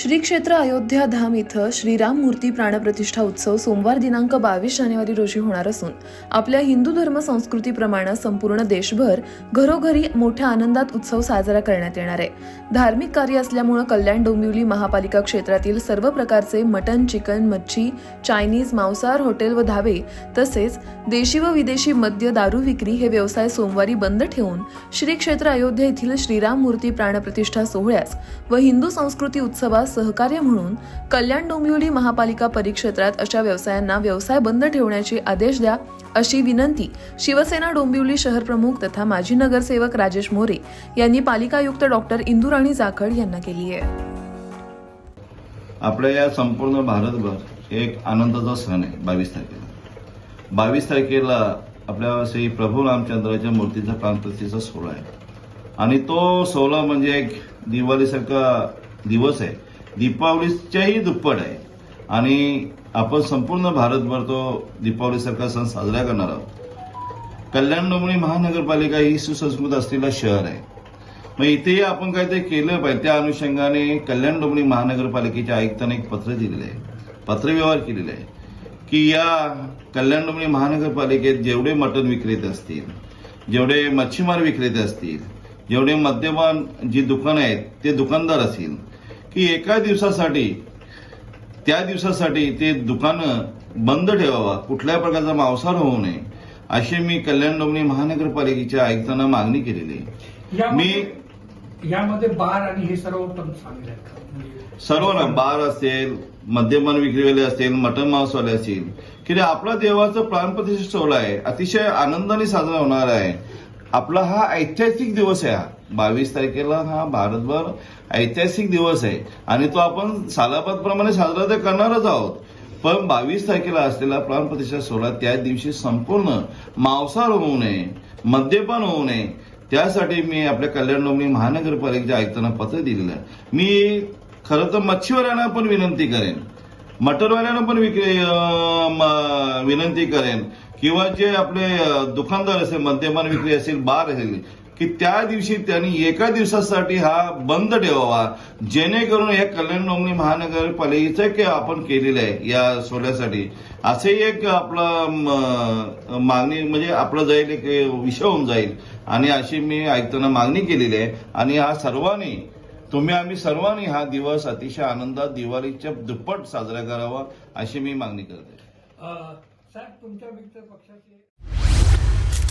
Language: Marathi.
श्री क्षेत्र अयोध्या धाम इथं श्रीराम मूर्ती प्राणप्रतिष्ठा उत्सव सोमवार दिनांक बावीस जानेवारी रोजी होणार असून आपल्या हिंदू धर्म संस्कृतीप्रमाणे संपूर्ण देशभर घरोघरी मोठ्या आनंदात उत्सव साजरा करण्यात येणार आहे. धार्मिक कार्य असल्यामुळं कल्याण डोंबिवली महापालिका क्षेत्रातील सर्व प्रकारचे मटन चिकन मच्छी चायनीज मांसाहार हॉटेल व धाबे तसेच देशी व विदेशी मद्य दारू विक्री हे व्यवसाय सोमवारी बंद ठेवून श्री क्षेत्र अयोध्या येथील श्रीराम मूर्ती प्राणप्रतिष्ठा सोहळ्यास व हिंदू संस्कृती उत्सवास सहकार्य म्हणून कल्याण डोंबिवली महापालिका परिक्षेत्रात अशा व्यवसायांना व्यवसाय बंद ठेवण्याचे आदेश द्या अशी विनंती शिवसेना डोंबिवली शहर प्रमुख तथा माजी नगरसेवक राजेश मोरे यांनी पालिकायुक्त डॉक्टर इंदुराणी जाखड यांना केली आहे. आपल्या या संपूर्ण भारतभर एक आनंदाचा सण आहे बावीस तारखेला. बावीस तारखेला आपल्या श्री प्रभू रामचंद्राच्या मूर्तीचा प्राणप्रतिष्ठा सोहळा आहे. आणि तो सोहळा म्हणजे एक दिवाळीसारखा दिवस आहे. दीपावलीच्याही दुप्पट आहे. आणि आपण संपूर्ण भारतभर तो दीपावलीसारखा सण साजरा करणार आहोत. कल्याण डोंबिवली महानगरपालिका ही सुसंस्कृत असलेलं शहर आहे. मग इथेही आपण काहीतरी केलं पाहिजे. त्या अनुषंगाने कल्याण डोंबिवली महानगरपालिकेच्या आयुक्तांनी एक पत्र दिलेलं आहे. पत्रव्यवहार केलेला आहे. की या कल्याण डोंबिवली महानगरपालिकेत जेवढे मटण विक्रेते असतील जेवढे मच्छीमार विक्रेते असतील जेवढे मद्यपान जी दुकानं आहेत ते दुकानदार असतील की एका दिवसासाठी त्या दिवसासाठी ते दुकानं बंद ठेवावा कुठल्याही प्रकारचा मांसाहार होऊ नये अशी मी कल्याण डोंबिवली महानगरपालिकेच्या आयुक्तांना मागणी केलेली आहे यामध्ये यामध्ये बार आणि हे सर्व पण? म्हणजे सर्व ना बार असेल मद्यपान विक्रीवाले असतील मटन मांसवाले असतील की आपला देवाचा प्राणप्रतिष्ठा सोहळा आहे अतिशय आनंदाने साजरा होणार आहे आपला हा ऐतिहासिक दिवस आहे हा. बावीस तारखेला हा भारतभर ऐतिहासिक दिवस आहे. आणि तो आपण सालाबादप्रमाणे साजरा तर करणारच आहोत. पण बावीस तारखेला असलेला प्राणप्रतिष्ठा सोहळा त्या दिवशी संपूर्ण मांसाहार होऊ नये मद्यपान होऊ नये. त्यासाठी मी आपल्या कल्याण डोंगरी महानगरपालिकेच्या आयुक्तांना पत्र दिलेलं आहे. मी खरं तर मच्छीवाल्यांना पण विनंती करेन. मटरवाल्यांना पण विनंती करेन. किंवा जे आपले दुकानदार असेल मद्यपान विक्री असेल बार असेल की त्या दिवशी त्यांनी एका दिवसासाठी हा बंद ठेवावा जेणेकरून या कल्याण डोंबिवली महानगरपालिकेचं की आपण केलेलं आहे या सोहळ्यासाठी. असे एक आपला मागणी म्हणजे आपलं जाईल एक विषय होऊन जाईल. आणि अशी मी ऐकताना मागणी केलेली आहे. आणि हा सर्वांनी तुम्ही आम्ही सर्वांनी हा दिवस अतिशय आनंदात दिवाळीच्या दुप्पट साजरा करावा अशी मी मागणी करते साहेब तुमच्या विविध पक्षाचे